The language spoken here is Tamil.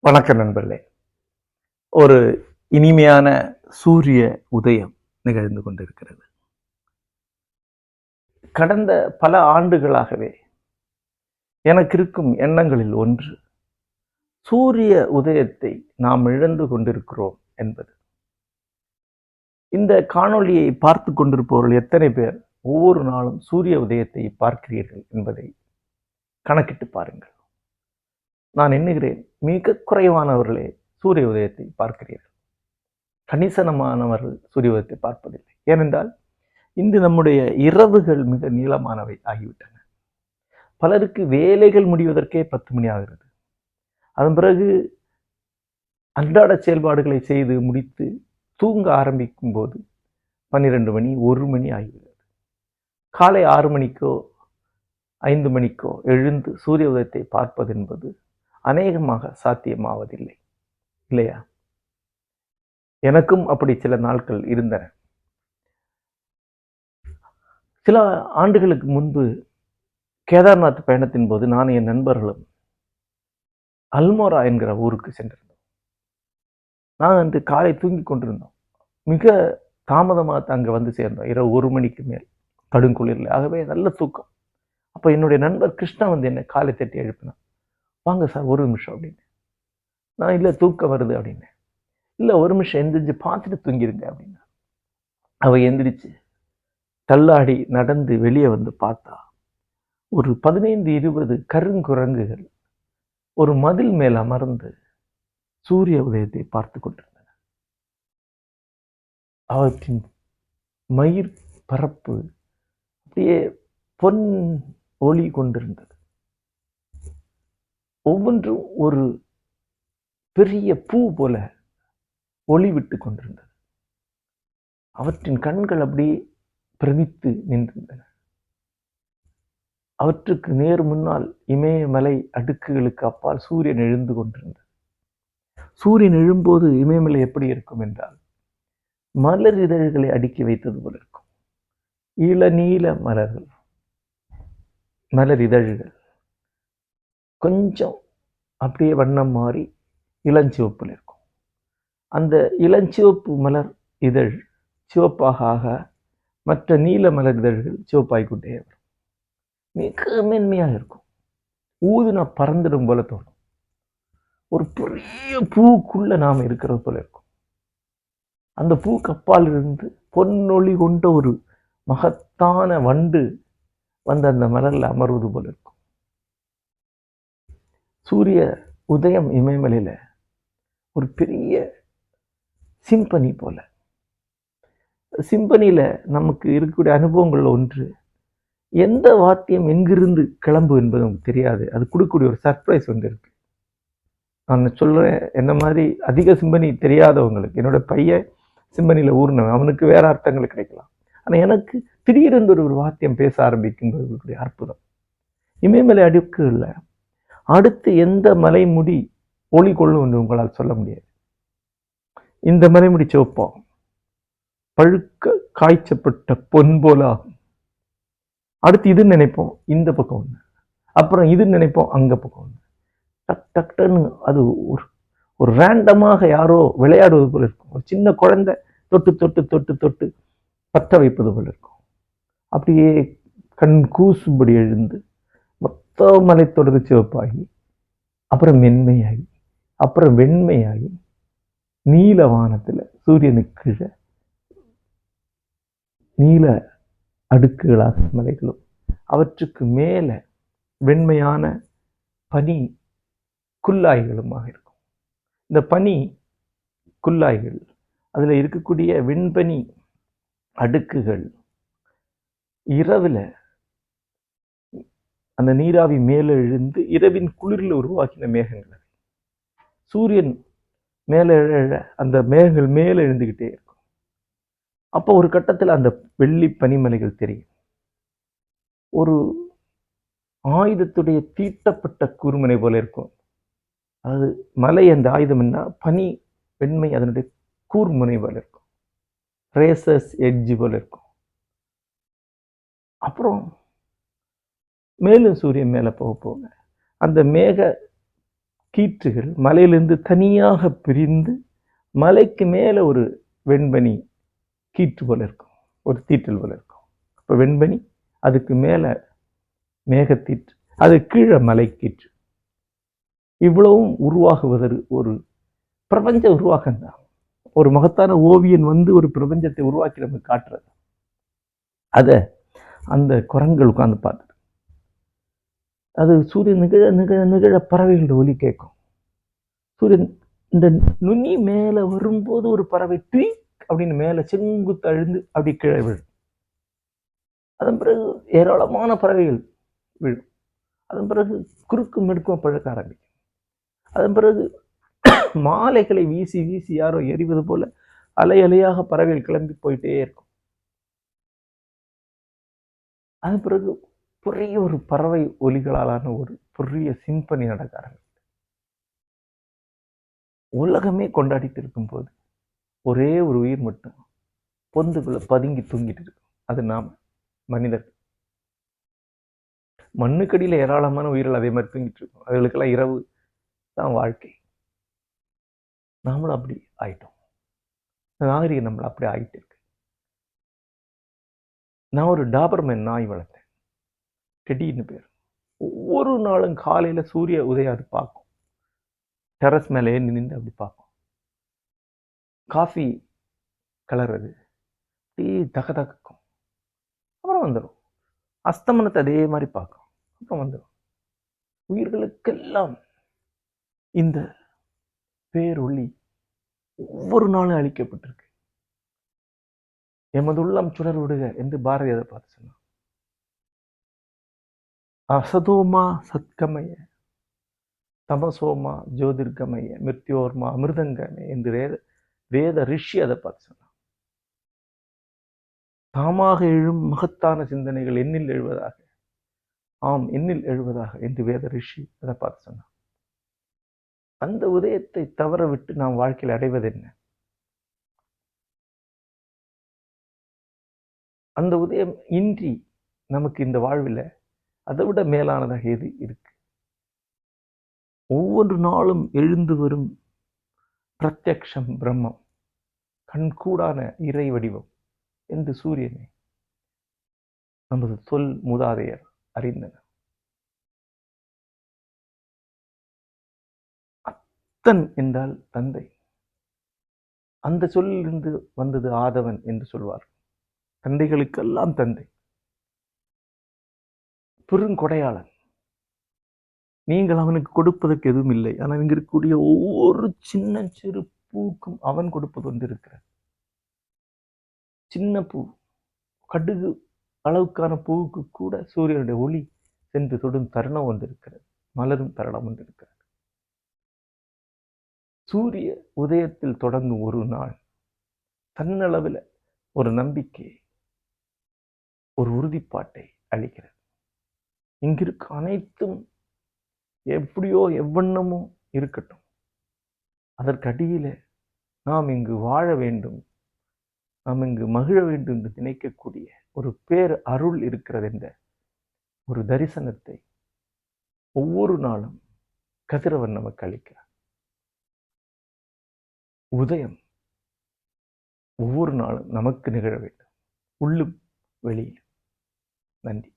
வணக்கம் நண்பர்களே. ஒரு இனிமையான சூரிய உதயம் நிகழ்ந்து கொண்டிருக்கிறது. கடந்த பல ஆண்டுகளாகவே எனக்கு இருக்கும் எண்ணங்களில் ஒன்று சூரிய உதயத்தை நாம் இழந்து கொண்டிருக்கிறோம் என்பது. இந்த காணொளியை பார்த்து கொண்டிருப்பவர்கள் எத்தனை பேர்? ஒவ்வொரு நாளும் சூரிய உதயத்தை பார்க்கிறீர்கள் என்பதை கணக்கிட்டு பாருங்கள். நான் எண்ணுகிறேன் மிக குறைவானவர்களே சூரிய உதயத்தை பார்க்கிறீர்கள். கணிசனமானவர்கள் சூரிய உதயத்தை பார்ப்பதில்லை. ஏனென்றால் இன்று நம்முடைய இரவுகள் மிக நீளமானவை ஆகிவிட்டன. பலருக்கு வேலைகள் முடிவதற்கே பத்து மணி ஆகிறது. அதன் பிறகு அன்றாட செயல்பாடுகளை செய்து முடித்து தூங்க ஆரம்பிக்கும் போது பன்னிரெண்டு மணி ஒரு மணி ஆகிவிடும். காலை ஆறு மணிக்கோ ஐந்து மணிக்கோ எழுந்து சூரிய உதயத்தை பார்ப்பது என்பது அநேகமாக சாத்தியமாவதில்லை. இல்லையா? எனக்கும் அப்படி சில நாட்கள் இருந்தன. சில ஆண்டுகளுக்கு முன்பு கேதார்நாத் பயணத்தின் போது நான் என் நண்பர்களும் அல்மோரா என்கிற ஊருக்கு சென்றிருந்தோம். நான் வந்து காலை தூங்கி கொண்டிருந்தோம். மிக தாமதமாக அங்கே வந்து சேர்ந்தோம். இரவு ஒரு மணிக்கு மேல். கடுங்குளிரில் ஆகவே நல்ல தூக்கம். அப்போ என்னுடைய நண்பர் கிருஷ்ணா வந்து என்னை காலை தட்டி எழுப்பினான். வாங்க சார் ஒரு நிமிஷம் அப்படின்னு. நான் இல்லை தூக்கம் வருது அப்படின்னு. இல்லை ஒரு நிமிஷம் எந்திரிச்சு பார்த்துட்டு தூங்கிருங்க அப்படின்னா. அவள் எந்திரிச்சு தள்ளாடி நடந்து வெளியே வந்து பார்த்தா ஒரு பதினைந்து இருபது கருங்குரங்குகள் ஒரு மதில் மேல் அமர்ந்து சூரிய உதயத்தை பார்த்து கொண்டிருந்தன. அவற்றின் மயிர் பரப்பு அப்படியே பொன் ஒளி கொண்டிருந்தது. ஒவ்வொன்றும் ஒரு பெரிய பூ போல ஒளி விட்டு கொண்டிருந்தது. அவற்றின் கண்கள் அப்படியே பிரமித்து நின்றிருந்தன. அவற்றுக்கு நேர் முன்னால் இமயமலை அடுக்குகளுக்கு அப்பால் சூரியன் எழுந்து கொண்டிருந்தது. சூரியன் எழும்போது இமயமலை எப்படி இருக்கும் என்றால் மலர் இதழ்களை அடுக்கி வைத்தது போல இருக்கும். இளநீல மலர்கள் மலர் இதழ்கள் கொஞ்சம் அப்படியே வண்ணம் மாறி இளஞ்சிவப்பில் இருக்கும். அந்த இளஞ்சிவப்பு மலர் இதழ் சிவப்பாக ஆக மற்ற நீல மலர் இதழ்கள் சிவப்பாய்க்கொண்டே வரும். மிக மென்மையாக இருக்கும். ஊதுனா பறந்துடும் போல தோணும் ஒரு பெரிய பூக்குள்ள நாம் இருக்கிறது போல இருக்கும். அந்த பூ கப்பாலிருந்து பொன்னொளி கொண்ட ஒரு மகத்தான வண்டு வந்து அந்த மலரில் அமர்வது போல இருக்கும். சூரிய உதயம் இமயமலையில ஒரு பெரிய சிம்பனி போல. சிம்பனியில நமக்கு இருக்கக்கூடிய அனுபவங்கள் ஒன்று எந்த வாத்தியம் எங்கிருந்து கிளம்பு என்பது நமக்கு தெரியாது. அது கொடுக்கக்கூடிய ஒரு சர்ப்ரைஸ் ஒன்று இருக்கு. நான் சொல்கிறேன் என்ன மாதிரி அதிக சிம்பனி தெரியாதவங்களுக்கு என்னோட பையன் சிம்பனியில் ஊர்னவன் அவனுக்கு வேறு அர்த்தங்கள் கிடைக்கலாம். ஆனால் எனக்கு திடீரென்று ஒரு வாத்தியம் பேச ஆரம்பிக்கும் போது அற்புதம். இமயமலை அடுக்கு இல்லை. அடுத்து எந்த மலைமுடி ஒளி கொள்ளும் என்று உங்களால் சொல்ல முடியாது. இந்த மலைமுடி சிவப்போம் பழுக்க காய்ச்சப்பட்ட பொன் போலாகும் அடுத்து இது நினைப்போம் இந்த பக்கம் ஒன்று அப்புறம் இது நினைப்போம் அங்க பக்கம் ஒன்று டக் டக் டக்டன்னு அது ஒரு ஒரு ரேண்டமாக யாரோ விளையாடுவது போல இருக்கும். ஒரு சின்ன குழந்தை தொட்டு தொட்டு தொட்டு தொட்டு பற்ற வைப்பது போல் இருக்கும் அப்படியே கண் கூசும்படி எழுந்து மொத்த மலைத்தொடர் சிவப்பாகி அப்புறம் மென்மையாகி அப்புறம் வெண்மையாகி நீல வானத்தில் சூரியனுக்கு கீழே நீல அடுக்குகளாக மலைகளும் அவற்றுக்கு மேலே வெண்மையான பனி குல்லாய்களுமாக இருக்கும். இந்த பனி குல்லாய்கள் அதில் இருக்கக்கூடிய வெண்பனி அடுக்குகள். இரவில் அந்த நீராவி மேலே எழுந்து இரவின் குளிரில் உருவாக்கின மேகங்கள் சூரியன் மேலே எழ அந்த மேகங்கள் மேலே எழுந்துக்கிட்டே இருக்கும். அப்போ ஒரு கட்டத்தில் அந்த வெள்ளி பனிமலைகள் தெரியும். ஒரு ஆயுதத்துடைய தீட்டப்பட்ட கூர்மனை போல இருக்கும். அது மலை அந்த ஆயுதம் என்ன? பனி வெண்மை அதனுடைய கூர்முனை போல இருக்கும். ரேசஸ் எட்ஜ் போல் இருக்கும். அப்புறம் மேலும் சூரியன் மேலே போக போக அந்த மேக கீற்றுகள் மலையிலிருந்து தனியாக பிரிந்து மலைக்கு மேலே ஒரு வெண்பனி கீற்று போல இருக்கும். ஒரு தீற்றல் போல் இருக்கும். அப்போ வெண்பனி அதுக்கு மேலே மேகத்தீற்று அது கீழே மலை கீற்று இவ்வளவும் உருவாகுவது ஒரு பிரபஞ்ச உருவாக்கம் தான் ஒரு மகத்தான ஓவியன் வந்து ஒரு பிரபஞ்சத்தை உருவாக்கி நமக்கு காட்டுறது. அதை அந்த குரங்கள் உட்காந்து பார்த்து அது சூரியன் நிகழ நிகழ நிகழ பறவைகளோட ஒலி கேட்கும். சூரியன் இந்த நுனி மேலே வரும்போது ஒரு பறவை ட்வீக் அப்படின்னு மேலே செங்குத்து அழுந்து அப்படி கீழே விழும். அதன் பிறகு ஏராளமான பறவைகள் விழும். அதன் பிறகு குறுக்கு மெடுக்கும் பழக்க ஆரம்பிக்கும். அதன் பிறகு மாலைகளை வீசி வீசி யாரோ எறிவது போல அலை அலையாக பறவைகள் கிளம்பி போயிட்டே இருக்கும். அது பிறகு பெரிய ஒரு பறவை ஒலிகளாலான ஒரு பெரிய சிம்பனி நடக்க ஆரம்பிச்சு உலகமே கொண்டாடிட்டு இருக்கும்போது ஒரே ஒரு உயிர் மட்டும் பொந்துக்குள்ள பதுங்கி தூங்கிட்டு இருக்கும். அது நாம மனிதர். மண்ணுக்கடியில் ஏராளமான உயிர்கள் அதே மாதிரி தூங்கிட்டு இருக்கும். அதுகளுக்கெல்லாம் இரவு தான் வாழ்க்கை. நாமளும் அப்படி ஆயிட்டோம். நாகரிகம் நம்மள அப்படி ஆகிட்டு இருக்கு. நான் ஒரு டாபர்மேன் நாய் வளர்த்தேன். டெடின்னு பேர். ஒவ்வொரு நாளும் காலையில் சூரிய உதயம் அது பார்க்கும். டெரஸ் மேலே நின்று அப்படி பார்க்கும். காஃபி கலர் அது அப்படியே தக தக்கும் அப்புறம் வந்துடும் அஸ்தமனத்தை அதே மாதிரி பார்க்கும். அப்புறம் வந்துடும் உயிர்களுக்கெல்லாம் இந்த பேரொளி ஒவ்வொரு நாளும் அழிக்கப்பட்டிருக்கு. எமது உள்ளம் சுடர் விடுக என்று பாரதி அதை பார்த்து சொன்னான் அசதோமா சத்கமய தமசோமா ஜோதிர்கமய மிருத்யோர்மா அமிர்தங்கமே என்று வேத வேத ரிஷி அதை பார்த்து சொன்னான் தாமாக எழும் மகத்தான சிந்தனைகள் எண்ணில் எழுவதாக ஆம் எண்ணில் எழுவதாக என்று வேத ரிஷி அதை பார்த்து சொன்னான் அந்த உதயத்தை தவற விட்டு நாம் வாழ்க்கையில் அடைவது என்ன? அந்த உதயம் இன்றி நமக்கு இந்த வாழ்வில் அதை விட மேலானதாக எது இருக்கு? ஒவ்வொரு நாளும் எழுந்து வரும் பிரத்யக்ஷம் பிரம்மம் கண்கூடான இறை வடிவம் என்று சூரியனை நமது சொல் மூதாதையர் அறிந்தனர். அத்தன் என்றால் தந்தை. அந்த சொல்லிலிருந்து வந்தது ஆதவன் என்று சொல்வார் தந்தைகளுக்கெல்லாம் தந்தை. பெருங்கொடையாளன். நீங்கள் அவனுக்கு கொடுப்பதற்கு எதுவும் இல்லை. ஆனால் இங்க இருக்கக்கூடிய ஒவ்வொரு சின்ன சிறு பூக்கும் அவன் கொடுப்பது ஒன்று இருக்கிறார் சின்ன பூ. கடுகு அளவுக்கான பூவுக்கு கூட சூரியனுடைய ஒளி சென்று தொடும் தருணம் ஒன்று இருக்கிறது மலரும் தருணம் ஒன்று இருக்கிறது சூரிய உதயத்தில் தொடங்கும் ஒரு நாள். தன்னளவில் ஒரு நம்பிக்கை ஒரு உறுதிப்பாட்டை அளிக்கிறது. இங்கிருக்க அனைத்தும் எப்படியோ எவ்வண்ணமோ இருக்கட்டும். அதற்கு அடியில நாம் இங்கு வாழ வேண்டும். நாம் இங்கு மகிழ வேண்டும் என்று நினைக்கக்கூடிய ஒரு பேர் அருள் இருக்கிறது என்ற ஒரு தரிசனத்தை ஒவ்வொரு நாளும் கதிரவன் நமக்கு அளிக்கிறார். உதயம் ஒவ்வொரு நாளும் நமக்கு நிகழ வேண்டும். உள்ளும் வெளியிலும். நன்றி.